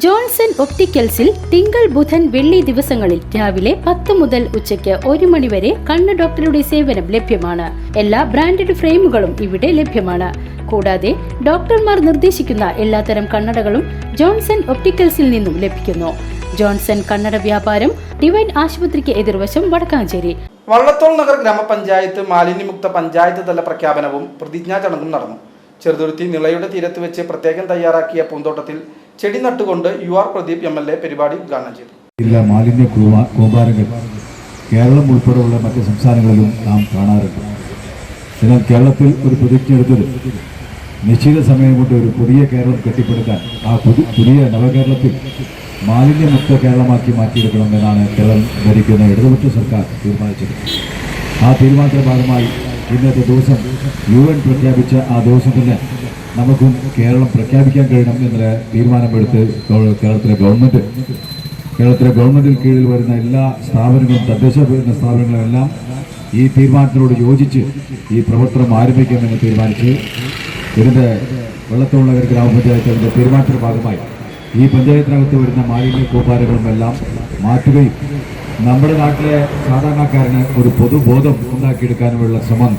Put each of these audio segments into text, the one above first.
Johnson ഒപ്റ്റിക്കൽസിൽ തിങ്കൾ ബുധൻ വെള്ളി ദിവസങ്ങളിൽ രാവിലെ പത്ത് മുതൽ ഉച്ചയ്ക്ക് ഒരു മണിവരെ കണ്ണ് ഡോക്ടറുടെ സേവനം ലഭ്യമാണ്. എല്ലാ ബ്രാൻഡഡ് ഫ്രെയിമുകളും ഇവിടെ ലഭ്യമാണ്. കൂടാതെ ഡോക്ടർമാർ നിർദ്ദേശിക്കുന്ന എല്ലാത്തരം കണ്ണടകളും ജോൺസൺ ഒപ്റ്റിക്കൽസിൽ നിന്നും ലഭിക്കുന്നു. ജോൺസൺ കണ്ണട വ്യാപാരം ഡിവൈൻ ആശുപത്രിക്ക് എതിർവശം വടക്കാഞ്ചേരി. വള്ളത്തോൾ നഗർ ഗ്രാമപഞ്ചായത്ത് മാലിന്യമുക്ത പഞ്ചായത്ത് തല പ്രഖ്യാപനവും പ്രതിജ്ഞാ ചടങ്ങും നടന്നു. ചെറുതുരുത്തി നിളയുടെ തീരത്ത് വെച്ച് പ്രത്യേകം തയ്യാറാക്കിയ പൂന്തോട്ടത്തിൽ ചെടി നട്ടുകൊണ്ട് U R Pradeep M L A പരിപാടി ഉദ്ഘാടനം ചെയ്തു. ജില്ലാ മാലിന്യ കൂമാ- കൂമ്പാരങ്ങൾ കേരളം ഉൾപ്പെടെയുള്ള മറ്റ് സംസ്ഥാനങ്ങളിലും നാം കാണാറുണ്ട്. എന്നാൽ കേരളത്തിൽ ഒരു പ്രതിജ്ഞയെടുത്തത് നിശ്ചിത സമയം കൊണ്ട് ഒരു പുതിയ കേരളം കെട്ടിപ്പടുക്കാൻ ആ പുതു പുതിയ നവകേരളത്തിൽ മാലിന്യമുക്ത കേരളമാക്കി മാറ്റിയെടുക്കണമെന്നാണ് കേരളം ഭരിക്കുന്ന ഇടതുപക്ഷ സർക്കാർ തീരുമാനിച്ചത്. ആ തീരുമാനത്തിന്റെ ഭാഗമായി ഇന്നത്തെ ദിവസം യു എൻ പ്രഖ്യാപിച്ച ആ ദിവസം തന്നെ നമുക്കും കേരളം പ്രഖ്യാപിക്കാൻ കഴിയണം എന്നുള്ള തീരുമാനമെടുത്ത് കേരളത്തിലെ ഗവൺമെന്റ് കേരളത്തിലെ ഗവൺമെന്റിന് കീഴിൽ വരുന്ന എല്ലാ സ്ഥാപനങ്ങളും തദ്ദേശ ഭരണ സ്ഥാപനങ്ങളും ഈ തീരുമാനത്തിനോട് യോജിച്ച് ഈ പ്രവർത്തനം ആരംഭിക്കാമെന്ന് തീരുമാനിച്ച് ഇതിന്റെ വെള്ളത്തോളനഗർ ഗ്രാമപഞ്ചായത്ത് അതിന്റെ തീരുമാനത്തിന്റെ ഭാഗമായി ഈ പഞ്ചായത്തിനകത്ത് വരുന്ന മാലിന്യ കൂപ്പാരങ്ങളും എല്ലാം മാറ്റുകയും നമ്മുടെ നാട്ടിലെ സാധാരണക്കാരന് ഒരു പൊതുബോധം ഉണ്ടാക്കിയെടുക്കാനുമുള്ള ശ്രമം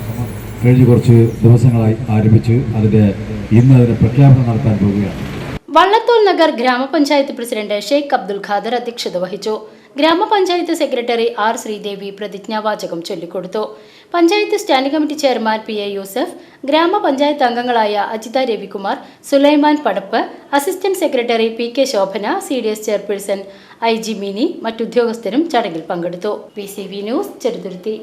കഴിഞ്ഞ കുറച്ച് ദിവസങ്ങളായി ആരംഭിച്ച് അതിന്റെ ഇന്ന് അതിന് പ്രഖ്യാപനം നടത്താൻ പോവുകയാണ്. വള്ളത്തോൾ നഗർ ഗ്രാമപഞ്ചായത്ത് പ്രസിഡന്റ് ഷെയ്ഖ് അബ്ദുൽ ഖാദർ അധ്യക്ഷത വഹിച്ചു. ഗ്രാമപഞ്ചായത്ത് സെക്രട്ടറി ആർ ശ്രീദേവി പ്രതിജ്ഞാവാചകം ചൊല്ലിക്കൊടുത്തു. Panchayat standing committee chairman P A Yusuf ഗ്രാമപഞ്ചായത്ത് അംഗങ്ങളായ Ajitha Ravikumar Sulaiman Padappu assistant secretary P K Shobhana C D S chairperson I G Mini മറ്റുദ്യോഗസ്ഥരും ചടങ്ങിൽ പങ്കെടുത്തു. P C V news Cheruthuruthy.